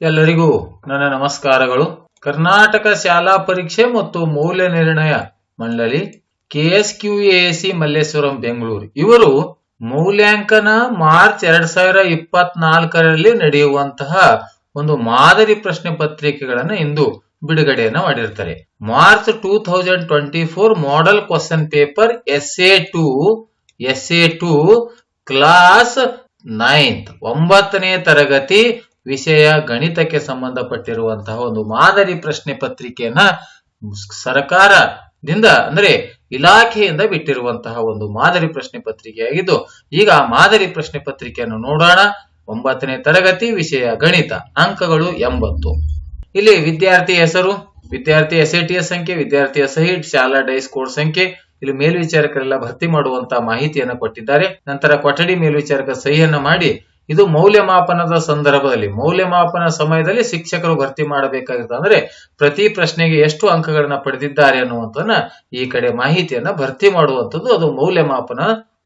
ಎಲ್ಲರಿಗೂ ನನ್ನ ನಮಸ್ಕಾರಗಳು. ಕರ್ನಾಟಕ ಶಾಲಾ ಪರೀಕ್ಷೆ ಮತ್ತು ಮೌಲ್ಯ ನಿರ್ಣಯ ಮಂಡಳಿ ಕೆಎಸ್ಕ್ಯೂಎಸಿ ಮಲ್ಲೇಶ್ವರಂ, ಬೆಂಗಳೂರು. ಇವರು ಮೌಲ್ಯಾಂಕನ ಮಾರ್ಚ್ ಎರಡ್ ಸಾವಿರ ಇಪ್ಪತ್ನಾಲ್ಕರಲ್ಲಿ ನಡೆಯುವಂತಹ ಒಂದು ಮಾದರಿ ಪ್ರಶ್ನೆ ಪತ್ರಿಕೆಗಳನ್ನು ಇಂದು ಬಿಡುಗಡೆಯನ್ನ ಮಾಡಿರ್ತಾರೆ. March two thousand twenty four model question paper S A two S A two class ninth ಒಂಬತ್ತನೇ ತರಗತಿ ವಿಷಯ ಗಣಿತಕ್ಕೆ ಸಂಬಂಧಪಟ್ಟಿರುವಂತಹ ಒಂದು ಮಾದರಿ ಪ್ರಶ್ನೆ ಪತ್ರಿಕೆಯನ್ನ ಸರ್ಕಾರದಿಂದ, ಅಂದ್ರೆ ಇಲಾಖೆಯಿಂದ ಬಿಟ್ಟಿರುವಂತಹ ಒಂದು ಮಾದರಿ ಪ್ರಶ್ನೆ ಪತ್ರಿಕೆಯಾಗಿದ್ದು, ಈಗ ಆ ಮಾದರಿ ಪ್ರಶ್ನೆ ಪತ್ರಿಕೆಯನ್ನು ನೋಡೋಣ. ಒಂಬತ್ತನೇ ತರಗತಿ, ವಿಷಯ ಗಣಿತ, ಅಂಕಗಳು ಎಂಬತ್ತು. ಇಲ್ಲಿ ವಿದ್ಯಾರ್ಥಿ ಹೆಸರು, ವಿದ್ಯಾರ್ಥಿ ಎಸ್ ಎ ಟಿ ಎಸ್ ಸಂಖ್ಯೆ, ವಿದ್ಯಾರ್ಥಿಯ ಸಹಿ ಶಾಲಾ ಡೈಸ್ ಕೋಡ್ ಸಂಖ್ಯೆ, ಇಲ್ಲಿ ಮೇಲ್ವಿಚಾರಕರೆಲ್ಲ ಭರ್ತಿ ಮಾಡುವಂತಹ ಮಾಹಿತಿಯನ್ನು ಕೊಟ್ಟಿದ್ದಾರೆ. ನಂತರ ಕೊಠಡಿ ಮೇಲ್ವಿಚಾರಕ ಸಹಿಯನ್ನ ಮಾಡಿ ಇದು ಮೌಲ್ಯಮಾಪನದ ಸಂದರ್ಭದಲ್ಲಿ, ಮೌಲ್ಯಮಾಪನ ಸಮಯದಲ್ಲಿ ಶಿಕ್ಷಕರು ಭರ್ತಿ ಮಾಡಬೇಕಾಗಿತ್ತು. ಅಂದ್ರೆ ಪ್ರತಿ ಪ್ರಶ್ನೆಗೆ ಎಷ್ಟು ಅಂಕಗಳನ್ನ ಪಡೆದಿದ್ದಾರೆ ಅನ್ನುವಂಥನ್ನ ಈ ಕಡೆ ಮಾಹಿತಿಯನ್ನ ಭರ್ತಿ ಮಾಡುವಂಥದ್ದು ಅದು ಮೌಲ್ಯಮಾಪನ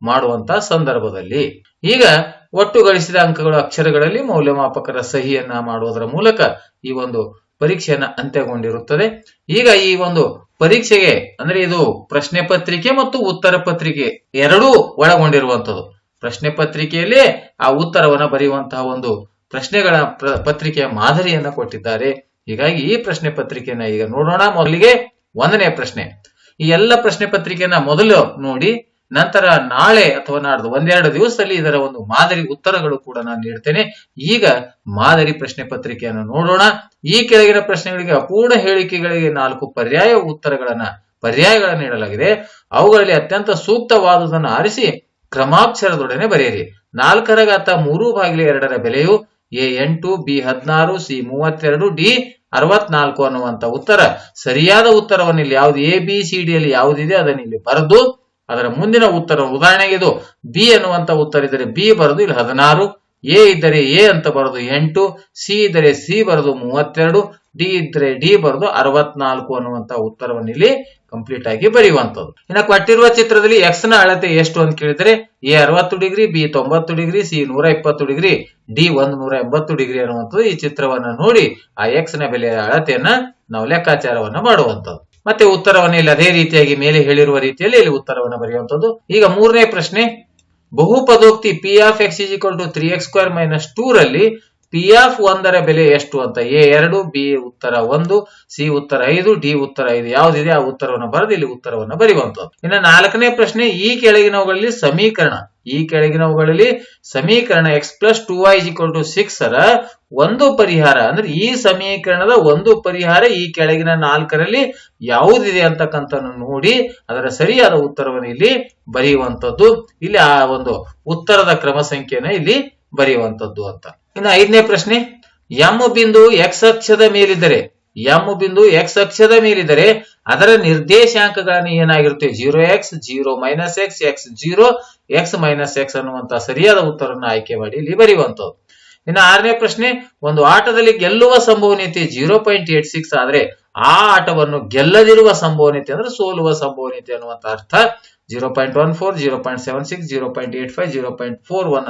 ಮಾಡುವಂತ ಸಂದರ್ಭದಲ್ಲಿ. ಈಗ ಒಟ್ಟು ಗಳಿಸಿದ ಅಂಕಗಳು ಅಕ್ಷರಗಳಲ್ಲಿ ಮೌಲ್ಯಮಾಪಕರ ಸಹಿಯನ್ನ ಮಾಡುವುದರ ಮೂಲಕ ಈ ಒಂದು ಪರೀಕ್ಷೆಯನ್ನ ಅಂತ್ಯಗೊಂಡಿರುತ್ತದೆ. ಈಗ ಈ ಒಂದು ಪರೀಕ್ಷೆಗೆ, ಅಂದ್ರೆ ಇದು ಪ್ರಶ್ನೆ ಪತ್ರಿಕೆ ಮತ್ತು ಉತ್ತರ ಪತ್ರಿಕೆ ಎರಡೂ ಒಳಗೊಂಡಿರುವಂತದ್ದು ಪ್ರಶ್ನೆ ಪತ್ರಿಕೆಯಲ್ಲಿ ಆ ಉತ್ತರವನ್ನು ಬರೆಯುವಂತಹ ಒಂದು ಪ್ರಶ್ನೆಗಳ ಪ್ರ- ಪತ್ರಿಕೆಯ ಮಾದರಿಯನ್ನ ಕೊಟ್ಟಿದ್ದಾರೆ. ಹೀಗಾಗಿ ಈ ಪ್ರಶ್ನೆ ಪತ್ರಿಕೆಯನ್ನ ಈಗ ನೋಡೋಣ. ಮೊದಲಿಗೆ ಒಂದನೇ ಪ್ರಶ್ನೆ. ಈ ಎಲ್ಲ ಪ್ರಶ್ನೆ ಪತ್ರಿಕೆಯನ್ನ ಮೊದಲು ನೋಡಿ, ನಂತರ ನಾಳೆ ಅಥವಾ ನಾಡ್ದು ಒಂದೆರಡು ದಿವಸದಲ್ಲಿ ಇದರ ಒಂದು ಮಾದರಿ ಉತ್ತರಗಳು ಕೂಡ ನಾನು ನೀಡ್ತೇನೆ. ಈಗ ಮಾದರಿ ಪ್ರಶ್ನೆ ಪತ್ರಿಕೆಯನ್ನು ನೋಡೋಣ. ಈ ಕೆಳಗಿನ ಪ್ರಶ್ನೆಗಳಿಗೆ ಅಪೂರ್ಣ ಹೇಳಿಕೆಗಳಿಗೆ ನಾಲ್ಕು ಪರ್ಯಾಯ ಉತ್ತರಗಳನ್ನ, ಪರ್ಯಾಯಗಳನ್ನು ನೀಡಲಾಗಿದೆ. ಅವುಗಳಲ್ಲಿ ಅತ್ಯಂತ ಸೂಕ್ತವಾದುದನ್ನು ಆರಿಸಿ ಕ್ರಮಾಕ್ಷರದೊಡನೆ ಬರೆಯಿರಿ. ನಾಲ್ಕರ ಘಾತ ಮೂರು ಬಾಗಿಲು ಎರಡರ ಬೆಲೆಯು ಎ ಎಂಟು, ಬಿ ಹದಿನಾರು, ಸಿ ಮೂವತ್ತೆರಡು, ಡಿ ಅರವತ್ನಾಲ್ಕು ಅನ್ನುವಂತ ಉತ್ತರ. ಸರಿಯಾದ ಉತ್ತರವನ್ನು ಇಲ್ಲಿ ಯಾವ್ದು? ಎ, ಬಿ, ಸಿ, ಡಿ ಅಲ್ಲಿ ಯಾವುದಿದೆ ಅದನ್ನು ಇಲ್ಲಿ ಬರೆದು ಅದರ ಮುಂದಿನ ಉತ್ತರ ಉದಾಹರಣೆಗೆ ಇದು. ಬಿ ಅನ್ನುವಂತ ಉತ್ತರ ಇದ್ದರೆ ಬಿ ಬರೆದು ಇಲ್ಲಿ ಹದಿನಾರು, ಎ ಇದ್ದರೆ ಎ ಅಂತ ಬರೆದು ಎಂಟು, ಸಿ ಇದ್ದರೆ ಸಿ ಬರೆದು ಮೂವತ್ತೆರಡು, ಡಿ ಇದ್ರೆ ಡಿ ಬರೆದು ಅರವತ್ನಾಲ್ಕು ಅನ್ನುವಂತ ಉತ್ತರವನ್ನು ಇಲ್ಲಿ ಕಂಪ್ಲೀಟ್ ಆಗಿ ಬರೆಯುವಂತದ್ದು ಇನ್ನು ಕೊಟ್ಟಿರುವ ಚಿತ್ರದಲ್ಲಿ ಎಕ್ಸ್ನ ಅಳತೆ ಎಷ್ಟು ಅಂತ ಕೇಳಿದ್ರೆ ಎ ಅರವತ್ತು ಡಿಗ್ರಿ ಬಿ ತೊಂಬತ್ತು ಡಿಗ್ರಿ ಸಿ ನೂರ ಇಪ್ಪತ್ತು ಡಿಗ್ರಿ ಡಿ ಒಂದು ನೂರ ಎಂಬತ್ತು ಡಿಗ್ರಿ ಅನ್ನುವಂಥದ್ದು ಈ ಚಿತ್ರವನ್ನ ನೋಡಿ ಆ ಎಕ್ಸ್ನ ಬೆಲೆಯ ಅಳತೆಯನ್ನ ನಾವು ಲೆಕ್ಕಾಚಾರವನ್ನ ಮಾಡುವಂತದ್ದು ಮತ್ತೆ ಉತ್ತರವನ್ನು ಇಲ್ಲಿ ಅದೇ ರೀತಿಯಾಗಿ ಮೇಲೆ ಹೇಳಿರುವ ರೀತಿಯಲ್ಲಿ ಇಲ್ಲಿ ಉತ್ತರವನ್ನು ಬರೆಯುವಂಥದ್ದು. ಈಗ ಮೂರನೇ ಪ್ರಶ್ನೆ, ಬಹುಪದೋಕ್ತಿ P of X equal to three X square minus two ರಲ್ಲಿ ಪಿ ಎಫ್ ಒಂದರ ಬೆಲೆ ಎಷ್ಟು ಅಂತ? ಎ ಎರಡು, ಬಿ ಉತ್ತರ ಒಂದು, ಸಿ ಉತ್ತರ ಐದು, ಡಿ ಉತ್ತರ ಐದು. ಯಾವ್ದಿದೆ ಆ ಉತ್ತರವನ್ನು ಬರೆದು ಇಲ್ಲಿ ಉತ್ತರವನ್ನು ಬರೆಯುವಂತದ್ದು ಇನ್ನು ನಾಲ್ಕನೇ ಪ್ರಶ್ನೆ, ಈ ಕೆಳಗಿನವುಗಳಲ್ಲಿ ಸಮೀಕರಣ. ಈ ಕೆಳಗಿನವುಗಳಲ್ಲಿ ಸಮೀಕರಣ X plus two Y equal to six ಅರ ಒಂದು ಪರಿಹಾರ. ಅಂದ್ರೆ ಈ ಸಮೀಕರಣದ ಒಂದು ಪರಿಹಾರ ಈ ಕೆಳಗಿನ ನಾಲ್ಕರಲ್ಲಿ ಯಾವುದಿದೆ ಅಂತಕ್ಕಂಥ ನೋಡಿ ಅದರ ಸರಿಯಾದ ಉತ್ತರವನ್ನು ಇಲ್ಲಿ ಬರೆಯುವಂತದ್ದು ಇಲ್ಲಿ ಆ ಒಂದು ಉತ್ತರದ ಕ್ರಮ ಸಂಖ್ಯೆನ ಇಲ್ಲಿ ಬರೆಯುವಂತದ್ದು ಅಂತ. ಇನ್ನು ಐದನೇ ಪ್ರಶ್ನೆ ಎಂ ಬಿಂದು ಎಕ್ಸ್ ಅಕ್ಷದ ಮೇಲಿದ್ದರೆ ಎಂ ಬಿಂದು ಎಕ್ಸ್ ಅಕ್ಷದ ಮೇಲಿದ್ದರೆ ಅದರ ನಿರ್ದೇಶಾಂಕಗಳನ್ನು ಏನಾಗಿರುತ್ತೆ? Zero X zero minus X X zero X minus X ಅನ್ನುವಂತ ಸರಿಯಾದ ಉತ್ತರವನ್ನು ಆಯ್ಕೆ ಮಾಡಿ ಇಲ್ಲಿ ಬರೆಯುವಂತದ್ದು ಇನ್ನು ಆರನೇ ಪ್ರಶ್ನೆ, ಒಂದು ಆಟದಲ್ಲಿ ಗೆಲ್ಲುವ ಸಂಭವನೀಯತೆ ಜೀರೋ ಪಾಯಿಂಟ್ ಏಟ್ ಸಿಕ್ಸ್ ಆದ್ರೆ ಆ ಆಟವನ್ನು ಗೆಲ್ಲದಿರುವ ಸಂಭವನೀಯತೆ ಅಂದ್ರೆ ಸೋಲುವ ಸಂಭವನೀಯತೆ ಅನ್ನುವಂತ ಅರ್ಥ. Zero point one four, zero point six point five point four one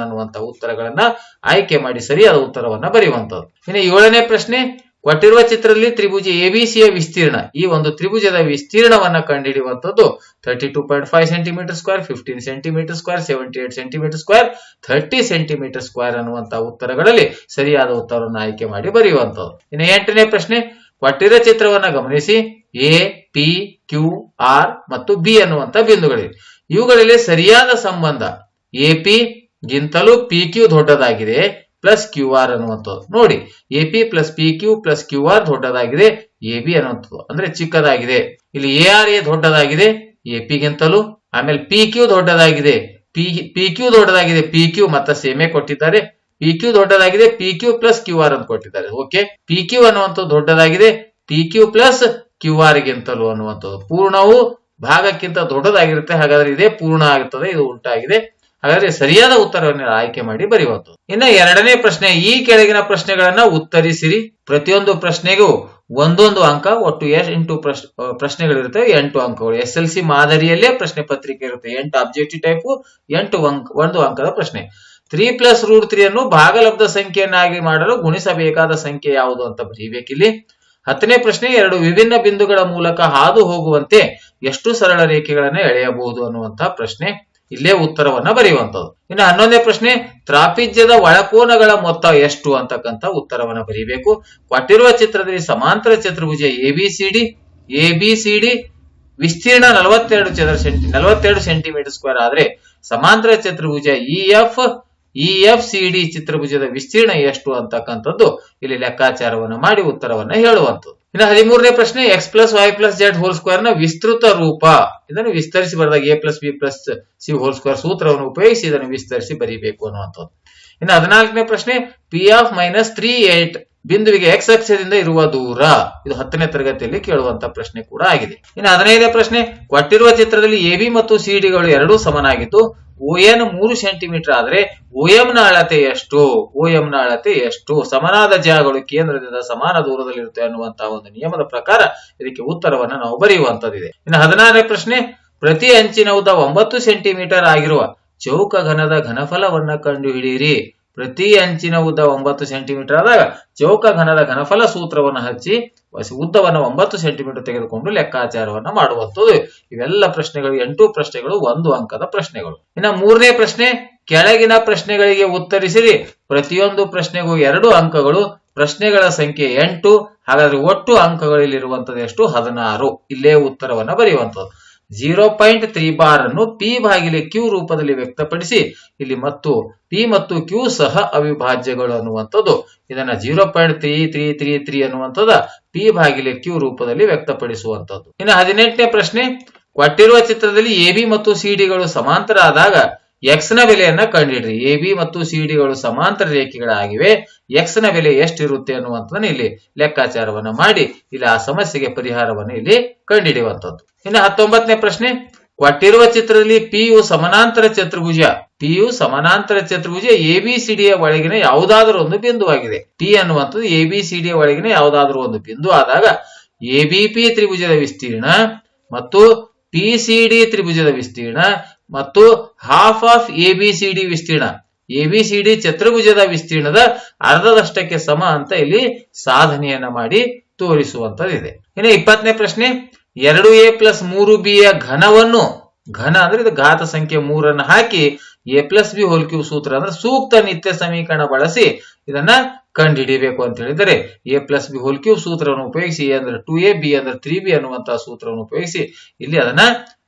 ಉತ್ತರಗಳನ್ನ ಆಯ್ಕೆ ಮಾಡಿ ಸರಿಯಾದ ಉತ್ತರವನ್ನ ಬರೆಯುವಂತದ್ದು ಇನ್ನು ಏಳನೇ ಪ್ರಶ್ನೆ, ಕೊಟ್ಟಿರುವ ಚಿತ್ರದಲ್ಲಿ ತ್ರಿಭುಜ ಎಬಿಸಿಯ ವಿಸ್ತೀರ್ಣ. ಈ ಒಂದು ತ್ರಿಭುಜದ ವಿಸ್ತೀರ್ಣವನ್ನ ಕಂಡುಹಿಡಿಯುವಂತದ್ದು thirty two point five centimetre square fifteen centimetre square seventy eight centimetre square thirty centimetre square ಅನ್ನುವಂತಹ ಉತ್ತರಗಳಲ್ಲಿ ಸರಿಯಾದ ಉತ್ತರವನ್ನು ಆಯ್ಕೆ ಮಾಡಿ ಬರೆಯುವಂತದ್ದು ಇನ್ನು ಎಂಟನೇ ಪ್ರಶ್ನೆ ಕೊಟ್ಟಿರುವ ಚಿತ್ರವನ್ನ ಗಮನಿಸಿ. ಎ ಪಿ ಕ್ಯೂ ಆರ್ ಮತ್ತು ಬಿ ಅನ್ನುವಂತ ಬಿಂದುಗಳಿವೆ. ಇವುಗಳಲ್ಲಿ ಸರಿಯಾದ ಸಂಬಂಧ ಎ ಪಿ ಗಿಂತಲೂ ಪಿ ಕ್ಯೂ ದೊಡ್ಡದಾಗಿದೆ ಪ್ಲಸ್ ಕ್ಯೂ ಆರ್ ಅನ್ನುವಂಥದ್ದು ನೋಡಿ A P plus P Q plus Q R ದೊಡ್ಡದಾಗಿದೆ ಎ ಬಿ ಅನ್ನುವಂಥದ್ದು ಅಂದ್ರೆ ಚಿಕ್ಕದಾಗಿದೆ. ಇಲ್ಲಿ ಎ ಆರ್ ಎ ದೊಡ್ಡದಾಗಿದೆ ಎ ಪಿ ಗಿಂತಲೂ, ಆಮೇಲೆ ಪಿ ಕ್ಯೂ ದೊಡ್ಡದಾಗಿದೆ. ಪಿ ಪಿ ಕ್ಯೂ ದೊಡ್ಡದಾಗಿದೆ ಪಿ ಕ್ಯೂ ಮತ್ತೆ ಸೇಮೆ ಕೊಟ್ಟಿದ್ದಾರೆ. ಪಿ ಕ್ಯೂ ದೊಡ್ಡದಾಗಿದೆ P Q plus Q R ಅಂತ ಕೊಟ್ಟಿದ್ದಾರೆ. ಓಕೆ ಪಿ ಕ್ಯೂ ಅನ್ನುವಂಥದ್ದು ದೊಡ್ಡದಾಗಿದೆ P Q plus Q R ಗಿಂತಲೂ ಅನ್ನುವಂಥದ್ದು. ಪೂರ್ಣವು ಭಾಗಕ್ಕಿಂತ ದೊಡ್ಡದಾಗಿರುತ್ತೆ, ಹಾಗಾದ್ರೆ ಇದೇ ಪೂರ್ಣ ಆಗುತ್ತದೆ ಇದು ಉಂಟಾಗಿದೆ. ಹಾಗಾದ್ರೆ ಸರಿಯಾದ ಉತ್ತರವನ್ನು ಆಯ್ಕೆ ಮಾಡಿ ಬರೆಯುವಂಥದ್ದು. ಇನ್ನ ಎರಡನೇ ಪ್ರಶ್ನೆ, ಈ ಕೆಳಗಿನ ಪ್ರಶ್ನೆಗಳನ್ನ ಉತ್ತರಿಸಿರಿ. ಪ್ರತಿಯೊಂದು ಪ್ರಶ್ನೆಗೂ ಒಂದೊಂದು ಅಂಕ, ಒಟ್ಟು ಎಂಟು ಪ್ರಶ್ನೆ ಪ್ರಶ್ನೆಗಳಿರುತ್ತವೆ ಎಂಟು ಅಂಕಗಳು. ಎಸ್ ಎಲ್ ಸಿ ಮಾದರಿಯಲ್ಲೇ ಪ್ರಶ್ನೆ ಪತ್ರಿಕೆ ಇರುತ್ತೆ. ಎಂಟು ಅಬ್ಜೆಕ್ಟಿವ್ ಟೈಪ್ ಎಂಟು ಅಂಕ ಒಂದು ಅಂಕದ ಪ್ರಶ್ನೆ. ತ್ರೀ ಪ್ಲಸ್ ರೂಟ್ ತ್ರೀ ಅನ್ನು ಭಾಗಲಬ್ಧ ಸಂಖ್ಯೆಯನ್ನಾಗಿ ಮಾಡಲು ಗುಣಿಸಬೇಕಾದ ಸಂಖ್ಯೆ ಯಾವುದು ಅಂತ ಬರೀಬೇಕಿಲ್ಲಿ. ಹತ್ತನೇ ಪ್ರಶ್ನೆ, ಎರಡು ವಿಭಿನ್ನ ಬಿಂದುಗಳ ಮೂಲಕ ಹಾದು ಹೋಗುವಂತೆ ಎಷ್ಟು ಸರಳ ರೇಖೆಗಳನ್ನು ಎಳೆಯಬಹುದು ಅನ್ನುವಂತಹ ಪ್ರಶ್ನೆ ಇಲ್ಲೇ ಉತ್ತರವನ್ನ ಬರೆಯುವಂತದ್ದು ಇನ್ನು ಹನ್ನೊಂದನೇ ಪ್ರಶ್ನೆ, ತ್ರಾಪಿಜ್ಯದ ಒಳಕೋನಗಳ ಮೊತ್ತ ಎಷ್ಟು ಅಂತಕ್ಕಂಥ ಉತ್ತರವನ್ನ ಬರೀಬೇಕು. ಕೊಟ್ಟಿರುವ ಚಿತ್ರದಲ್ಲಿ ಸಮಾಂತರ ಚತುರ್ಭುಜ A B C D, A B C D, ವಿಸ್ತೀರ್ಣ ನಲವತ್ತೆರಡು ಚದರ ಸೆಂಟಿ, ನಲವತ್ತೆರಡು ಸೆಂಟಿಮೀಟರ್ ಸ್ಕ್ವೇರ್ ಆದ್ರೆ ಸಮಾಂತರ ಚತುರ್ಭುಜ E F E F C D ಚಿತ್ರಭುಜದ ವಿಸ್ತೀರ್ಣ ಎಷ್ಟು ಅಂತಕ್ಕಂಥದ್ದು ಇಲ್ಲಿ ಲೆಕ್ಕಾಚಾರವನ್ನು ಮಾಡಿ ಉತ್ತರವನ್ನ ಹೇಳುವಂಥದ್ದು. ಇನ್ನು ಹದಿಮೂರನೇ ಪ್ರಶ್ನೆ X plus Y plus Z whole ಸ್ಕ್ವೇರ್ನ ವಿಸ್ತೃತ ರೂಪ. ಇದನ್ನು ವಿಸ್ತರಿಸಿ ಬರೆದಾಗ A plus B plus C whole square ಸೂತ್ರವನ್ನು ಉಪಯೋಗಿಸಿ ಇದನ್ನು ವಿಸ್ತರಿಸಿ ಬರೀಬೇಕು ಅನ್ನುವಂಥದ್ದು. ಇನ್ನು ಹದಿನಾಲ್ಕನೇ ಪ್ರಶ್ನೆ P of minus three eight ಬಿಂದುವಿಗೆ ಎಕ್ಸ್ ಅಕ್ಷದಿಂದ ಇರುವ ದೂರ. ಇದು ಹತ್ತನೇ ತರಗತಿಯಲ್ಲಿ ಕೇಳುವಂತ ಪ್ರಶ್ನೆ ಕೂಡ ಆಗಿದೆ. ಇನ್ನು ಹದಿನೈದನೇ ಪ್ರಶ್ನೆ, ಕೊಟ್ಟಿರುವ ಚಿತ್ರದಲ್ಲಿ ಎ ಬಿ ಮತ್ತು ಸಿ ಡಿಗಳು ಎರಡೂ ಸಮನಾಗಿದ್ದು ಓ ಎನ್ ಮೂರು ಸೆಂಟಿಮೀಟರ್ ಆದ್ರೆ ನ ಅಳತೆ ಎಷ್ಟು? ನ ಅಳತೆ ಎಷ್ಟು? ಸಮನಾದ ಜಾಗಗಳು ಕೇಂದ್ರದಿಂದ ಸಮಾನ ದೂರದಲ್ಲಿರುತ್ತೆ ಅನ್ನುವಂತಹ ಒಂದು ನಿಯಮದ ಪ್ರಕಾರ ಇದಕ್ಕೆ ಉತ್ತರವನ್ನ ನಾವು ಬರೆಯುವಂತದ್ದಿದೆ ಇನ್ನು ಹದಿನಾರನೇ ಪ್ರಶ್ನೆ, ಪ್ರತಿ ಅಂಚಿನ ಉದ್ದ ಒಂಬತ್ತು ಸೆಂಟಿಮೀಟರ್ ಆಗಿರುವ ಚೌಕ ಘನದ ಘನಫಲವನ್ನ ಕಂಡುಹಿಡಿಯಿರಿ. ಪ್ರತಿ ಅಂಚಿನ ಉದ್ದ ಒಂಬತ್ತು ಸೆಂಟಿಮೀಟರ್ ಆದಾಗ ಚೌಕ ಘನದ ಘನಫಲ ಸೂತ್ರವನ್ನು ಹಚ್ಚಿ ಉದ್ದವನ್ನು ಒಂಬತ್ತು ಸೆಂಟಿಮೀಟರ್ ತೆಗೆದುಕೊಂಡು ಲೆಕ್ಕಾಚಾರವನ್ನ ಮಾಡುವಂಥದ್ದು. ಇವೆಲ್ಲ ಪ್ರಶ್ನೆಗಳು, ಎಂಟು ಪ್ರಶ್ನೆಗಳು, ಒಂದು ಅಂಕದ ಪ್ರಶ್ನೆಗಳು. ಇನ್ನು ಮೂರನೇ ಪ್ರಶ್ನೆ, ಕೆಳಗಿನ ಪ್ರಶ್ನೆಗಳಿಗೆ ಉತ್ತರಿಸಿರಿ. ಪ್ರತಿಯೊಂದು ಪ್ರಶ್ನೆಗೂ ಎರಡು ಅಂಕಗಳು, ಪ್ರಶ್ನೆಗಳ ಸಂಖ್ಯೆ ಎಂಟು, ಹಾಗಾದ್ರೆ ಒಟ್ಟು ಅಂಕಗಳಲ್ಲಿರುವಂತದ್ದು ಎಷ್ಟು? ಹದಿನಾರು. ಇಲ್ಲೇ ಉತ್ತರವನ್ನ ಬರೆಯುವಂಥದ್ದು. ಜೀರೋ ಪಾಯಿಂಟ್ ತ್ರೀ ಬಾರ್ ಅನ್ನು ಪಿ ಬಾಗಿಲೆ ಕ್ಯೂ ರೂಪದಲ್ಲಿ ವ್ಯಕ್ತಪಡಿಸಿ, ಇಲ್ಲಿ ಮತ್ತು ಪಿ ಮತ್ತು ಕ್ಯೂ ಸಹ ಅವಿಭಾಜ್ಯಗಳು ಅನ್ನುವಂಥದ್ದು. ಇದನ್ನ zero point three three three three ಅನ್ನುವಂಥದ್ದ P ಬಾಗಿಲೆ ಕ್ಯೂ ರೂಪದಲ್ಲಿ ವ್ಯಕ್ತಪಡಿಸುವಂಥದ್ದು. ಇನ್ನು ಹದಿನೆಂಟನೇ ಪ್ರಶ್ನೆ, ಕೊಟ್ಟಿರುವ ಚಿತ್ರದಲ್ಲಿ ಎ ಬಿ ಮತ್ತು ಸಿ ಡಿಗಳು ಸಮಾಂತರ ಆದಾಗ ಎಕ್ಸ್ನ ಬೆಲೆಯನ್ನ ಕಂಡುಹಿಡ್ರಿ ಎ ಬಿ ಮತ್ತು ಸಿ ಡಿಗಳು ಸಮಾಂತರ ರೇಖೆಗಳಾಗಿವೆ. ಎಕ್ಸ್ನ ಬೆಲೆ ಎಷ್ಟಿರುತ್ತೆ ಅನ್ನುವಂಥದ್ದನ್ನ ಇಲ್ಲಿ ಲೆಕ್ಕಾಚಾರವನ್ನ ಮಾಡಿ. ಇಲ್ಲಿ ಆ ಸಮಸ್ಯೆಗೆ ಪರಿಹಾರವನ್ನು ಇಲ್ಲಿ ಕಂಡುಹಿಡಿಯುವಂಥದ್ದು. ಇನ್ನು ಹತ್ತೊಂಬತ್ತನೇ ಪ್ರಶ್ನೆ. ಕೊಟ್ಟಿರುವ ಚಿತ್ರದಲ್ಲಿ ಪಿ ಯು ಸಮಾನಾಂತರ ಚತುರ್ಭುಜ. ಪಿ ಯು ಸಮಾನಾಂತರ ಚತುರ್ಭುಜ ಎ ಬಿ ಸಿ ಡಿಯ ಒಳಗಿನ ಯಾವುದಾದ್ರೂ ಒಂದು ಬಿಂದುವಾಗಿದೆ. ಪಿ ಅನ್ನುವಂಥದ್ದು ಎ ಬಿ ಸಿ ಡಿಯ ಒಳಗಿನ ಯಾವುದಾದ್ರೂ ಒಂದು ಬಿಂದು ಆದಾಗ ಎ ಬಿ ಪಿ ತ್ರಿಭುಜದ ವಿಸ್ತೀರ್ಣ ಮತ್ತು ಪಿ ಸಿ ಡಿ ತ್ರಿಭುಜದ ವಿಸ್ತೀರ್ಣ ಮತ್ತು half of A B C D ವಿಸ್ತೀರ್ಣ. ಎ ಬಿ ಸಿ ಡಿ ಚತುರ್ಭುಜದ ವಿಸ್ತೀರ್ಣದ ಅರ್ಧದಷ್ಟಕ್ಕೆ ಸಮ ಅಂತ ಇಲ್ಲಿ ಸಾಧನೆಯನ್ನ ಮಾಡಿ ತೋರಿಸುವಂತದಿದೆ ಇನ್ನು ಇಪ್ಪತ್ತನೇ ಪ್ರಶ್ನೆ, ಎರಡು ಎ ಪ್ಲಸ್ ಮೂರು ಬಿ ಯ ಘನವನ್ನು, ಘನ ಅಂದ್ರೆ ಇದು ಘಾತ ಸಂಖ್ಯೆ ಮೂರನ್ನು ಹಾಕಿ A plus B whole cube ಸೂತ್ರ ಅಂದ್ರೆ ಸೂಕ್ತ ನಿತ್ಯ ಸಮೀಕರಣ ಬಳಸಿ ಇದನ್ನ ಕಂಡುಹಿಡಿಬೇಕು ಅಂತ ಹೇಳಿದರೆ A plus B whole cube ಸೂತ್ರವನ್ನು ಉಪಯೋಗಿಸಿ ಅಂದ್ರೆ ಟು ಎ ಬಿ ಅಂದ್ರೆ ತ್ರೀ ಬಿ ಅನ್ನುವಂತಹ ಸೂತ್ರವನ್ನು ಉಪಯೋಗಿಸಿ ಇಲ್ಲಿ ಅದನ್ನ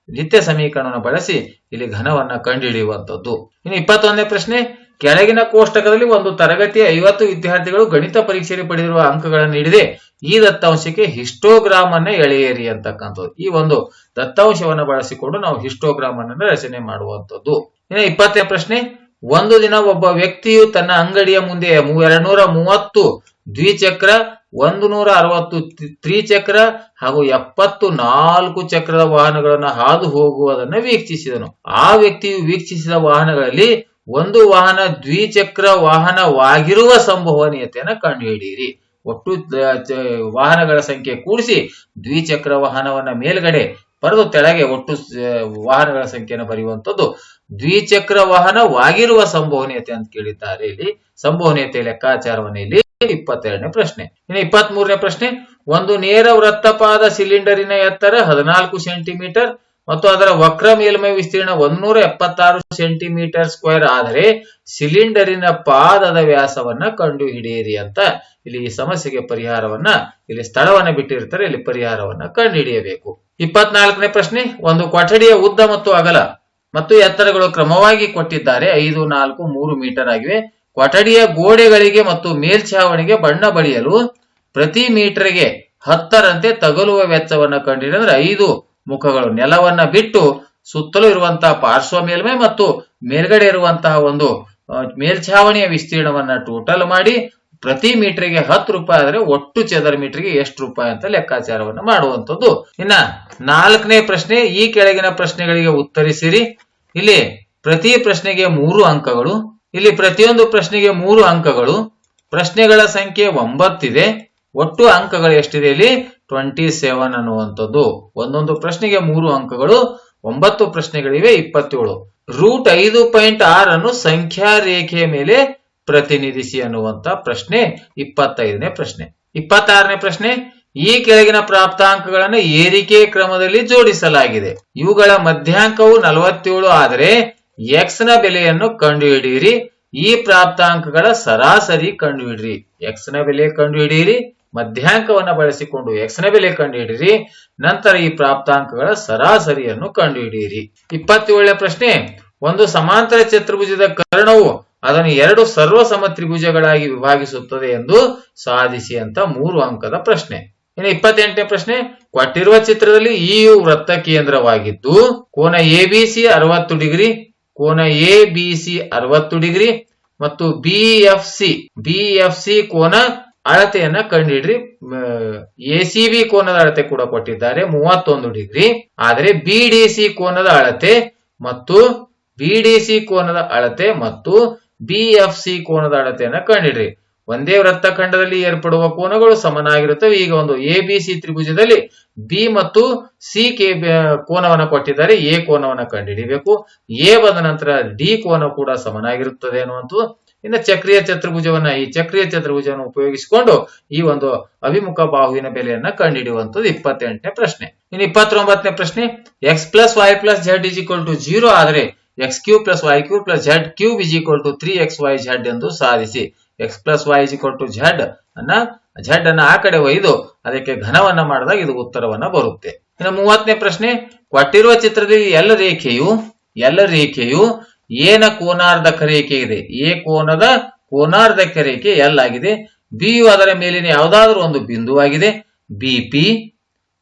ನಿತ್ಯ ಸಮೀಕರಣವನ್ನು ಬಳಸಿ ಇಲ್ಲಿ ಘನವನ್ನ ಕಂಡುಹಿಡಿಯುವಂತದ್ದು ಇನ್ನು ಇಪ್ಪತ್ತೊಂದನೇ ಪ್ರಶ್ನೆ, ಕೆಳಗಿನ ಕೋಷ್ಟಕದಲ್ಲಿ ಒಂದು ತರಗತಿಯ ಐವತ್ತು ವಿದ್ಯಾರ್ಥಿಗಳು ಗಣಿತ ಪರೀಕ್ಷೆಯಲ್ಲಿ ಪಡೆದಿರುವ ಅಂಕಗಳನ್ನು ನೀಡಿದೆ. ಈ ದತ್ತಾಂಶಕ್ಕೆ ಹಿಸ್ಟೋಗ್ರಾಮ್ ಅನ್ನ ಎಳೆಯಿರಿ ಅಂತಕ್ಕಂಥದ್ದು. ಈ ಒಂದು ದತ್ತಾಂಶವನ್ನು ಬಳಸಿಕೊಂಡು ನಾವು ಹಿಸ್ಟೋಗ್ರಾಮ್ ಅನ್ನ ರಚನೆ ಮಾಡುವಂತದ್ದು ಇನ್ನು ಇಪ್ಪತ್ತನೇ ಪ್ರಶ್ನೆ ಒಂದು ದಿನ ಒಬ್ಬ ವ್ಯಕ್ತಿಯು ತನ್ನ ಅಂಗಡಿಯ ಮುಂದೆ ಎರಡ್ನೂರ ಮೂವತ್ತು ದ್ವಿಚಕ್ರ ಒಂದು ನೂರ ಅರವತ್ತು ತ್ರಿ- ತ್ರಿಚಕ್ರ ಹಾಗೂ ಎಪ್ಪತ್ತು ನಾಲ್ಕು ಚಕ್ರದ ವಾಹನಗಳನ್ನು ಹಾದು ಹೋಗುವುದನ್ನ ವೀಕ್ಷಿಸಿದನು. ಆ ವ್ಯಕ್ತಿಯು ವೀಕ್ಷಿಸಿದ ವಾಹನಗಳಲ್ಲಿ ಒಂದು ವಾಹನ ದ್ವಿಚಕ್ರ ವಾಹನವಾಗಿರುವ ಸಂಭವನೀಯತೆಯನ್ನು ಕಂಡುಹಿಡಿಯಿರಿ. ಒಟ್ಟು ವಾಹನಗಳ ಸಂಖ್ಯೆ ಕೂಡಿಸಿ ದ್ವಿಚಕ್ರ ವಾಹನವನ್ನ ಮೇಲ್ಗಡೆ ಬರೆದು ತೆಳಗೆ ಒಟ್ಟು ವಾಹನಗಳ ಸಂಖ್ಯೆಯನ್ನು ಬರೆಯುವಂತದ್ದು ದ್ವಿಚಕ್ರ ವಾಹನವಾಗಿರುವ ಸಂಭವನೀಯತೆ ಅಂತ ಕೇಳಿದ್ದಾರೆ ಇಲ್ಲಿ. ಸಂಭವನೀಯತೆ ಲೆಕ್ಕಾಚಾರವನ್ನು ಇಲ್ಲಿ ಇಪ್ಪತ್ತೆರಡನೇ ಪ್ರಶ್ನೆ. ಇನ್ನು ಇಪ್ಪತ್ತ್ ಮೂರನೇ ಪ್ರಶ್ನೆ, ಒಂದು ನೇರ ವೃತ್ತಪಾದ ಸಿಲಿಂಡರಿನ ಎತ್ತರ ಹದಿನಾಲ್ಕು ಸೆಂಟಿಮೀಟರ್ ಮತ್ತು ಅದರ ವಕ್ರ ಮೇಲ್ಮೈ ವಿಸ್ತೀರ್ಣ ಒಂದೂರ ಎಪ್ಪತ್ತಾರು ಸೆಂಟಿಮೀಟರ್ ಸ್ಕ್ವೇರ್ ಆದರೆ ಸಿಲಿಂಡರಿನ ಪಾದದ ವ್ಯಾಸವನ್ನ ಕಂಡು ಹಿಡಿಯಿರಿ ಅಂತ ಇಲ್ಲಿ ಈ ಸಮಸ್ಯೆಗೆ ಪರಿಹಾರವನ್ನ ಇಲ್ಲಿ ಸ್ಥಳವನ್ನ ಬಿಟ್ಟಿರ್ತಾರೆ, ಇಲ್ಲಿ ಪರಿಹಾರವನ್ನ ಕಂಡುಹಿಡಿಯಬೇಕು. ಇಪ್ಪತ್ನಾಲ್ಕನೇ ಪ್ರಶ್ನೆ, ಒಂದು ಕೊಠಡಿಯ ಉದ್ದ ಮತ್ತು ಅಗಲ. ಮತ್ತು ಎತ್ತರಗಳು ಕ್ರಮವಾಗಿ ಕೊಟ್ಟಿದ್ದಾರೆ. ಐದು, ನಾಲ್ಕು, ಮೂರು ಮೀಟರ್ ಆಗಿವೆ. ಕೊಠಡಿಯ ಗೋಡೆಗಳಿಗೆ ಮತ್ತು ಮೇಲ್ಛಾವಣಿಗೆ ಬಣ್ಣ ಬಳಿಯಲು ಪ್ರತಿ ಮೀಟರ್ಗೆ ಹತ್ತರಂತೆ ತಗಲುವ ವೆಚ್ಚವನ್ನು ಕಂಡಿಡಿದ್ರೆ ಐದು ಮುಖಗಳು. ನೆಲವನ್ನ ಬಿಟ್ಟು ಸುತ್ತಲೂ ಇರುವಂತಹ ಪಾರ್ಶ್ವ ಮೇಲ್ಮೈ ಮತ್ತು ಮೇಲ್ಗಡೆ ಇರುವಂತಹ ಒಂದು ಮೇಲ್ಛಾವಣಿಯ ವಿಸ್ತೀರ್ಣವನ್ನ ಟೋಟಲ್ ಮಾಡಿ ಪ್ರತಿ ಮೀಟರ್ಗೆ ಹತ್ತು ರೂಪಾಯಿ ಆದ್ರೆ ಒಟ್ಟು ಚದರ ಮೀಟರ್ಗೆ ಎಷ್ಟು ರೂಪಾಯಿ ಅಂತ ಲೆಕ್ಕಾಚಾರವನ್ನು ಮಾಡುವಂತದ್ದು ಇನ್ನ ನಾಲ್ಕನೇ ಪ್ರಶ್ನೆ, ಈ ಕೆಳಗಿನ ಪ್ರಶ್ನೆಗಳಿಗೆ ಉತ್ತರಿಸಿರಿ. ಇಲ್ಲಿ ಪ್ರತಿ ಪ್ರಶ್ನೆಗೆ ಮೂರು ಅಂಕಗಳು, ಇಲ್ಲಿ ಪ್ರತಿಯೊಂದು ಪ್ರಶ್ನೆಗೆ ಮೂರು ಅಂಕಗಳು. ಪ್ರಶ್ನೆಗಳ ಸಂಖ್ಯೆ ಒಂಬತ್ತಿದೆ, ಒಟ್ಟು ಅಂಕಗಳು ಎಷ್ಟಿದೆ ಇಲ್ಲಿ? ಟ್ವೆಂಟಿ ಸೆವೆನ್ ಅನ್ನುವಂಥದ್ದು. ಒಂದೊಂದು ಪ್ರಶ್ನೆಗೆ ಮೂರು ಅಂಕಗಳು, ಒಂಬತ್ತು ಪ್ರಶ್ನೆಗಳಿವೆ, ಇಪ್ಪತ್ತೇಳು. ರೂಟ್ ಐದು ಪಾಯಿಂಟ್ ಆರನ್ನು ಸಂಖ್ಯಾ ರೇಖೆಯ ಮೇಲೆ ಪ್ರತಿನಿಧಿಸಿ ಅನ್ನುವಂತ ಪ್ರಶ್ನೆ, ಇಪ್ಪತ್ತೈದನೇ ಪ್ರಶ್ನೆ. ಇಪ್ಪತ್ತಾರನೇ ಪ್ರಶ್ನೆ, ಈ ಕೆಳಗಿನ ಪ್ರಾಪ್ತಾಂಕಗಳನ್ನು ಏರಿಕೆ ಕ್ರಮದಲ್ಲಿ ಜೋಡಿಸಲಾಗಿದೆ. ಇವುಗಳ ಮಧ್ಯಾಂಕವು ನಲವತ್ತೇಳು ಆದರೆ ಎಕ್ಸ್ನ ಬೆಲೆಯನ್ನು ಕಂಡುಹಿಡಿಯಿರಿ. ಈ ಪ್ರಾಪ್ತಾಂಕಗಳ ಸರಾಸರಿ ಕಂಡುಹಿಡಿರಿ ಎಕ್ಸ್ನ ಬೆಲೆ ಕಂಡುಹಿಡಿಯಿರಿ, ಮಧ್ಯಾಂಕವನ್ನು ಬಳಸಿಕೊಂಡು ಎಕ್ಸ್ನ ಬೆಲೆ ಕಂಡುಹಿಡಿಯಿರಿ, ನಂತರ ಈ ಪ್ರಾಪ್ತಾಂಕಗಳ ಸರಾಸರಿಯನ್ನು ಕಂಡುಹಿಡಿಯಿರಿ. ಇಪ್ಪತ್ತೇಳನೇ ಪ್ರಶ್ನೆ, ಒಂದು ಸಮಾಂತರ ಚತುರ್ಭುಜದ ಕರ್ಣವು ಅದನ್ನು ಎರಡು ಸರ್ವಸಮ ತ್ರಿಭುಜಗಳಾಗಿ ವಿಭಾಗಿಸುತ್ತದೆ ಎಂದು ಸಾಧಿಸಿ ಅಂತ ಮೂರು ಅಂಕದ ಪ್ರಶ್ನೆ. ಇನ್ನು ಇಪ್ಪತ್ತೆಂಟನೇ ಪ್ರಶ್ನೆ, ಕೊಟ್ಟಿರುವ ಚಿತ್ರದಲ್ಲಿ ಈ ವೃತ್ತ ಕೇಂದ್ರವಾಗಿದ್ದು, ಕೋನ ಎ ಬಿ ಸಿ ಅರವತ್ತು ಡಿಗ್ರಿ, ಕೋನ ಎ ಬಿ ಸಿ ಅರವತ್ತು ಡಿಗ್ರಿ ಮತ್ತು B F C, B F C ಕೋನ ಅಳತೆಯನ್ನ ಕಂಡಿಡ್ರಿ ಎ ಸಿ ಬಿ ಕೋನದ ಅಳತೆ ಕೂಡ ಕೊಟ್ಟಿದ್ದಾರೆ, ಮೂವತ್ತೊಂದು ಡಿಗ್ರಿ. ಆದರೆ ಬಿ ಡಿ ಸಿ ಕೋನದ ಅಳತೆ ಮತ್ತು ಬಿ ಡಿ ಸಿ ಕೋನದ ಅಳತೆ ಮತ್ತು ಬಿ ಎಫ್ ಸಿ ಕೋನದ ಅಳತೆಯನ್ನು ಕಂಡಿಡ್ರಿ. ಒಂದೇ ವೃತ್ತಖಂಡದಲ್ಲಿ ಏರ್ಪಡುವ ಕೋನಗಳು ಸಮನಾಗಿರುತ್ತವೆ. ಈಗ ಒಂದು ಎ ಬಿ ಸಿ ತ್ರಿಭುಜದಲ್ಲಿ ಬಿ ಮತ್ತು ಸಿ ಕೆ ಕೋನವನ್ನ ಕೊಟ್ಟಿದ್ದಾರೆ. ಎ ಕೋನವನ್ನ ಕಂಡುಹಿಡಿಬೇಕು ಎ ಬಂದ ನಂತರ ಡಿ ಕೋನ ಕೂಡ ಸಮನಾಗಿರುತ್ತದೆ ಅನ್ನುವಂಥದ್ದು. ಇನ್ನು ಚಕ್ರೀಯ ಚತುರ್ಭುಜವನ್ನ, ಈ ಚಕ್ರೀಯ ಚತುರ್ಭುಜವನ್ನು ಉಪಯೋಗಿಸಿಕೊಂಡು ಈ ಒಂದು ಅಭಿಮುಖ ಬಾಹುವಿನ ಬೆಲೆಯನ್ನ ಕಂಡುಹಿಡಿಯುವಂಥದ್ದು ಇಪ್ಪತ್ತೆಂಟನೇ ಪ್ರಶ್ನೆ. ಇನ್ನು ಇಪ್ಪತ್ತೊಂಬತ್ತನೇ ಪ್ರಶ್ನೆ. X plus Y plus Z is equal to zero ಆದರೆ X cube plus Y cube plus Z cube is equal to three X Y Z ಎಂದು ಸಾಧಿಸಿ. X plus Y is equal to Z ಅನ್ನ Z ಅನ್ನ ಆ ಕಡೆ ಒಯ್ದು ಅದಕ್ಕೆ ಘನವನ್ನ ಮಾಡಿದಾಗ ಇದು ಉತ್ತರವನ್ನ ಬರುತ್ತೆ. ಇನ್ನು ಮೂವತ್ತನೇ ಪ್ರಶ್ನೆ, ಕೊಟ್ಟಿರುವ ಚಿತ್ರದಲ್ಲಿ ಎಲ್ಲ ರೇಖೆಯು ಎಲ್ಲ ರೇಖೆಯು ಏನ ಕೋನಾರ್ಧಕ ರೇಖೆ ಇದೆ. ಎ ಕೋನದ ಕೋನಾರ್ಧಕ ರೇಖೆ ಎಲ್ ಆಗಿದೆ. ಬಿ ಯು ಅದರ ಮೇಲಿನ ಯಾವುದಾದ್ರೂ ಒಂದು ಬಿಂದುವಾಗಿದೆ. ಬಿ ಪಿ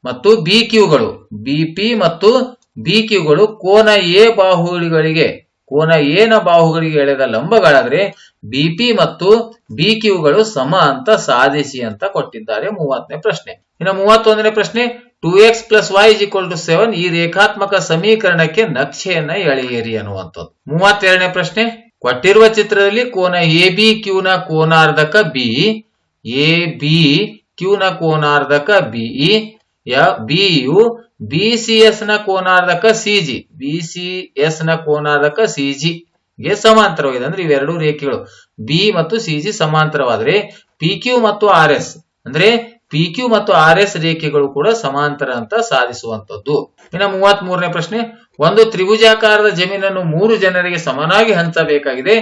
ಮತ್ತು ಬಿ ಕ್ಯೂಗಳು ಬಿ ಪಿ ಮತ್ತು ಬಿ ಕ್ಯೂಗಳು ಕೋನ ಎ ಬಾಹುಗಳಿಗೆ ಕೋನ ಏನ ಬಾಹುಗಳಿಗೆ ಎಳೆದ ಲಂಬಗಳಾದ್ರೆ ಬಿಪಿ ಮತ್ತು ಬಿ ಕ್ಯೂಗಳು ಸಮ ಅಂತ ಸಾಧಿಸಿ ಅಂತ ಕೊಟ್ಟಿದ್ದಾರೆ ಮೂವತ್ತನೇ ಪ್ರಶ್ನೆ. ಇನ್ನು ಮೂವತ್ತೊಂದನೇ ಪ್ರಶ್ನೆ, two X plus Y is equal to seven, ಈ ರೇಖಾತ್ಮಕ ಸಮೀಕರಣಕ್ಕೆ ನಕ್ಷೆಯನ್ನ ಎಳೆಯಿರಿ ಅನ್ನುವಂಥದ್ದು. ಮೂವತ್ತೆರಡನೇ ಪ್ರಶ್ನೆ, ಕೊಟ್ಟಿರುವ ಚಿತ್ರದಲ್ಲಿ ಕೋನ ಎ ಬಿ ನ ಕೋನಾರ್ಧಕ ಬಿ, ಎ ಬಿ ನ ಕೋನಾರ್ಧಕ ಯ ಬಿಯು ಬಿ ಸಿ ಎಸ್ನ ಕೋನಾರ್ಧಕ ಸಿಜಿ ಬಿ ಸಿ ಎಸ್ನ ಕೋನಾರ್ಧಕ ಸಿಜಿ ಗೆ ಸಮಾಂತರವಾಗಿದೆ. ಅಂದ್ರೆ ಇವೆರಡು ರೇಖೆಗಳು. ಬಿ ಮತ್ತು ಸಿಜಿ ಸಮಾಂತರವಾದ್ರೆ ಪಿ ಮತ್ತು ಆರ್ ಎಸ್ ಅಂದ್ರೆ ಪಿ ಕ್ಯೂ ಮತ್ತು ಆರ್ ಎಸ್ ರೇಖೆಗಳು ಕೂಡ ಸಮಾಂತರ ಅಂತ ಸಾಧಿಸುವಂತದ್ದು ಇನ್ನು ಮೂವತ್ತ್ ಮೂರನೇ ಪ್ರಶ್ನೆ. ಒಂದು ತ್ರಿಭುಜಾಕಾರದ ಜಮೀನನ್ನು ಮೂರು ಜನರಿಗೆ ಸಮನಾಗಿ ಹಂಚಬೇಕಾಗಿದೆ.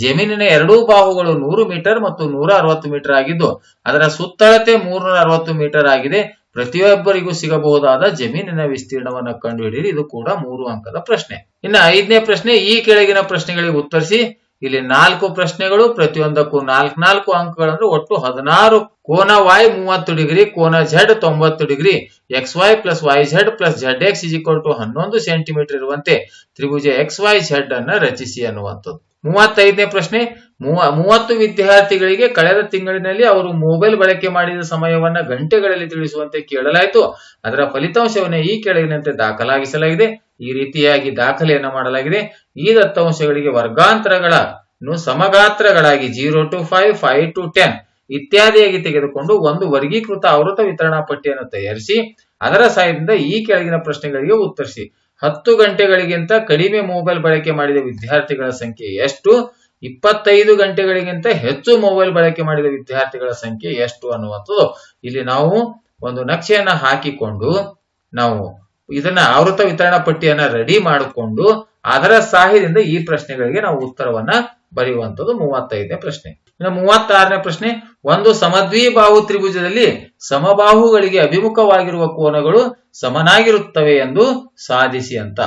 ಜಮೀನಿನ ಎರಡೂ ಬಾಹುಗಳು ನೂರು ಮೀಟರ್ ಮತ್ತು ನೂರ ಅರವತ್ತು ಮೀಟರ್ ಆಗಿದ್ದು, ಅದರ ಸುತ್ತಳತೆ ಮೂರ್ನೂರ ಅರವತ್ತು ಮೀಟರ್ ಆಗಿದೆ. ಪ್ರತಿಯೊಬ್ಬರಿಗೂ ಸಿಗಬಹುದಾದ ಜಮೀನಿನ ವಿಸ್ತೀರ್ಣವನ್ನು ಕಂಡುಹಿಡಿಯಿರಿ. ಇದು ಕೂಡ ಮೂರು ಅಂಕದ ಪ್ರಶ್ನೆ. ಇನ್ನು ಐದನೇ ಪ್ರಶ್ನೆ, ಈ ಕೆಳಗಿನ ಪ್ರಶ್ನೆಗಳಿಗೆ ಉತ್ತರಿಸಿ. ಇಲ್ಲಿ ನಾಲ್ಕು ಪ್ರಶ್ನೆಗಳು, ಪ್ರತಿಯೊಂದಕ್ಕೂ ನಾಲ್ಕು ನಾಲ್ಕು ಅಂಕಗಳಂದ್ರೆ ಒಟ್ಟು ಹದಿನಾರು. ಕೋನ ವೈ ಮೂವತ್ತು ಡಿಗ್ರಿ, ಕೋನ ಝಡ್ ತೊಂಬತ್ತು degree. X Y plus Y Z plus Z X is to ಹನ್ನೊಂದು ಸೆಂಟಿಮೀಟರ್ ಇರುವಂತೆ. ತ್ರಿಭುಜ ಎಕ್ಸ್ ವೈ ಝೆಡ್ ಅನ್ನ ರಚಿಸಿ ಅನ್ನುವಂಥದ್ದು. ಮೂವತ್ತೈದನೇ ಪ್ರಶ್ನೆ, ಮೂವ, ಮೂವತ್ತು ವಿದ್ಯಾರ್ಥಿಗಳಿಗೆ ಕಳೆದ ತಿಂಗಳಿನಲ್ಲಿ ಅವರು ಮೊಬೈಲ್ ಬಳಕೆ ಮಾಡಿದ ಸಮಯವನ್ನ ಗಂಟೆಗಳಲ್ಲಿ ತಿಳಿಸುವಂತೆ ಕೇಳಲಾಯಿತು. ಅದರ ಫಲಿತಾಂಶವನ್ನು ಈ ಕೆಳಗಿನಂತೆ ದಾಖಲಾಗಿಸಲಾಗಿದೆ. ಈ ರೀತಿಯಾಗಿ ದಾಖಲೆಯನ್ನು ಮಾಡಲಾಗಿದೆ. ಈ ದತ್ತಾಂಶಗಳಿಗೆ ವರ್ಗಾಂತರಗಳನ್ನು ಸಮಗಾತ್ರಗಳಾಗಿ zero to five five to ten ಇತ್ಯಾದಿಯಾಗಿ ತೆಗೆದುಕೊಂಡು ಒಂದು ವರ್ಗೀಕೃತ ಆವೃತ ವಿತರಣಾ ಪಟ್ಟಿಯನ್ನು ತಯಾರಿಸಿ, ಅದರ ಸಹಾಯದಿಂದ ಈ ಕೆಳಗಿನ ಪ್ರಶ್ನೆಗಳಿಗೆ ಉತ್ತರಿಸಿ. ಹತ್ತು ಗಂಟೆಗಳಿಗಿಂತ ಕಡಿಮೆ ಮೊಬೈಲ್ ಬಳಕೆ ಮಾಡಿದ ವಿದ್ಯಾರ್ಥಿಗಳ ಸಂಖ್ಯೆ ಎಷ್ಟು? ಇಪ್ಪತ್ತೈದು ಗಂಟೆಗಳಿಗಿಂತ ಹೆಚ್ಚು ಮೊಬೈಲ್ ಬಳಕೆ ಮಾಡಿದ ವಿದ್ಯಾರ್ಥಿಗಳ ಸಂಖ್ಯೆ ಎಷ್ಟು ಅನ್ನುವಂಥದ್ದು. ಇಲ್ಲಿ ನಾವು ಒಂದು ನಕ್ಷೆಯನ್ನ ಹಾಕಿಕೊಂಡು ನಾವು ಇದನ್ನ ಆವೃತ ವಿತರಣಾ ಪಟ್ಟಿಯನ್ನ ರೆಡಿ ಮಾಡಿಕೊಂಡು ಅದರ ಸಹಾಯದಿಂದ ಈ ಪ್ರಶ್ನೆಗಳಿಗೆ ನಾವು ಉತ್ತರವನ್ನ ಬರೆಯುವಂತದ್ದು ಮೂವತ್ತೈದನೇ ಪ್ರಶ್ನೆ. ಇನ್ನು ಮೂವತ್ತಾರನೇ ಪ್ರಶ್ನೆ, ಒಂದು ಸಮದ್ವಿಬಾಹು ತ್ರಿಭುಜದಲ್ಲಿ ಸಮಬಾಹುಗಳಿಗೆ ಅಭಿಮುಖವಾಗಿರುವ ಕೋನಗಳು ಸಮನಾಗಿರುತ್ತವೆ ಎಂದು ಸಾಧಿಸಿ ಅಂತ.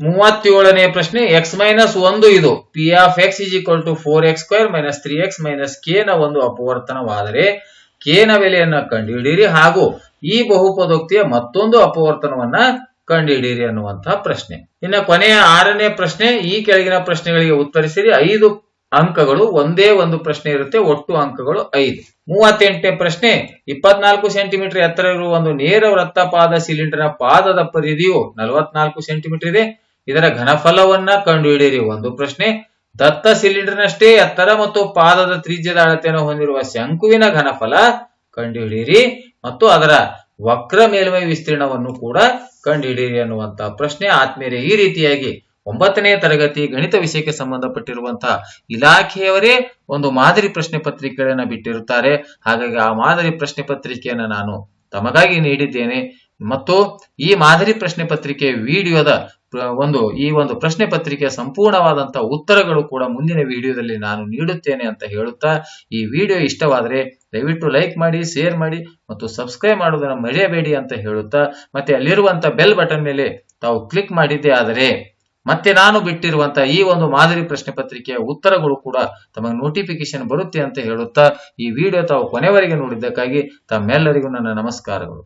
ಮೂವತ್ತೇಳನೇ ಪ್ರಶ್ನೆ ಎಕ್ಸ್ ಮೈನಸ್ ಒಂದು ಇದು P of X is equal to four X square minus three X minus K ನ ಒಂದು ಅಪವರ್ತನವಾದರೆ ಕೆ ನ ಬೆಲೆಯನ್ನ ಕಂಡುಹಿಡಿಯಿರಿ ಹಾಗೂ ಈ ಬಹುಪದೋಕ್ತಿಯ ಮತ್ತೊಂದು ಅಪವರ್ತನವನ್ನ ಕಂಡುಹಿಡಿಯಿರಿ ಅನ್ನುವಂತಹ ಪ್ರಶ್ನೆ. ಇನ್ನು ಕೊನೆಯ ಆರನೇ ಪ್ರಶ್ನೆ, ಈ ಕೆಳಗಿನ ಪ್ರಶ್ನೆಗಳಿಗೆ ಉತ್ತರಿಸಿರಿ. ಐದು ಅಂಕಗಳು ಒಂದೇ ಒಂದು ಪ್ರಶ್ನೆ ಇರುತ್ತೆ, ಒಟ್ಟು ಅಂಕಗಳು ಐದು. ಮೂವತ್ತೆಂಟನೇ ಪ್ರಶ್ನೆ, ಇಪ್ಪತ್ನಾಲ್ಕು ಸೆಂಟಿಮೀಟರ್ ಎತ್ತರ ಇರುವ ಒಂದು ನೇರ ವೃತ್ತಪಾದ ಸಿಲಿಂಡರ್ನ ಪಾದದ ಪರಿಧಿಯು ನಲವತ್ನಾಲ್ಕು ಸೆಂಟಿಮೀಟರ್ ಇದೆ. ಇದರ ಘನಫಲವನ್ನ ಕಂಡುಹಿಡಿಯಿರಿ. ಒಂದು ಪ್ರಶ್ನೆ, ದತ್ತ ಸಿಲಿಂಡರ್ನಷ್ಟೇ ಎತ್ತರ ಮತ್ತು ಪಾದದ ತ್ರಿಜ್ಯದ ಅಳತೆಯನ್ನು ಹೊಂದಿರುವ ಶಂಕುವಿನ ಘನಫಲ ಕಂಡುಹಿಡಿಯಿರಿ. ಮತ್ತು ಅದರ ವಕ್ರ ಮೇಲ್ಮೈ ವಿಸ್ತೀರ್ಣವನ್ನು ಕೂಡ ಕಂಡುಹಿಡಿಯಿರಿ ಅನ್ನುವಂತಹ ಪ್ರಶ್ನೆ. ಆತ್ಮೀಯರೇ, ಈ ರೀತಿಯಾಗಿ ಒಂಬತ್ತನೇ ತರಗತಿ ಗಣಿತ ವಿಷಯಕ್ಕೆ ಸಂಬಂಧಪಟ್ಟಿರುವಂತಹ ಇಲಾಖೆಯವರೇ ಒಂದು ಮಾದರಿ ಪ್ರಶ್ನೆ ಪತ್ರಿಕೆಗಳನ್ನ ಬಿಟ್ಟಿರುತ್ತಾರೆ. ಹಾಗಾಗಿ ಆ ಮಾದರಿ ಪ್ರಶ್ನೆ ಪತ್ರಿಕೆಯನ್ನ ನಾನು ತಮಗಾಗಿ ನೀಡಿದ್ದೇನೆ. ಮತ್ತು ಈ ಮಾದರಿ ಪ್ರಶ್ನೆ ಪತ್ರಿಕೆ ವಿಡಿಯೋದ ಒಂದು, ಈ ಒಂದು ಪ್ರಶ್ನೆ ಪತ್ರಿಕೆಯ ಸಂಪೂರ್ಣವಾದಂತಹ ಉತ್ತರಗಳು ಕೂಡ ಮುಂದಿನ ವಿಡಿಯೋದಲ್ಲಿ ನಾನು ನೀಡುತ್ತೇನೆ ಅಂತ ಹೇಳುತ್ತಾ, ಈ ವಿಡಿಯೋ ಇಷ್ಟವಾದರೆ ದಯವಿಟ್ಟು ಲೈಕ್ ಮಾಡಿ, ಶೇರ್ ಮಾಡಿ ಮತ್ತು ಸಬ್ಸ್ಕ್ರೈಬ್ ಮಾಡೋದನ್ನ ಮರೆಯಬೇಡಿ ಅಂತ ಹೇಳುತ್ತಾ, ಮತ್ತೆ ಅಲ್ಲಿರುವಂತಹ ಬೆಲ್ ಬಟನ್ ಮೇಲೆ ತಾವು ಕ್ಲಿಕ್ ಮಾಡಿದ್ದೇ ಆದರೆ ಮತ್ತೆ ನಾನು ಬಿಟ್ಟಿರುವಂತ ಈ ಒಂದು ಮಾದರಿ ಪ್ರಶ್ನೆ ಪತ್ರಿಕೆಯ ಉತ್ತರಗಳು ಕೂಡ ತಮಗೆ ನೋಟಿಫಿಕೇಶನ್ ಬರುತ್ತೆ ಅಂತ ಹೇಳುತ್ತಾ ಈ ವಿಡಿಯೋ ತಾವು ಕೊನೆವರೆಗೆ ನೋಡಿದ್ದಕ್ಕಾಗಿ ತಮ್ಮೆಲ್ಲರಿಗೂ ನನ್ನ ನಮಸ್ಕಾರಗಳು.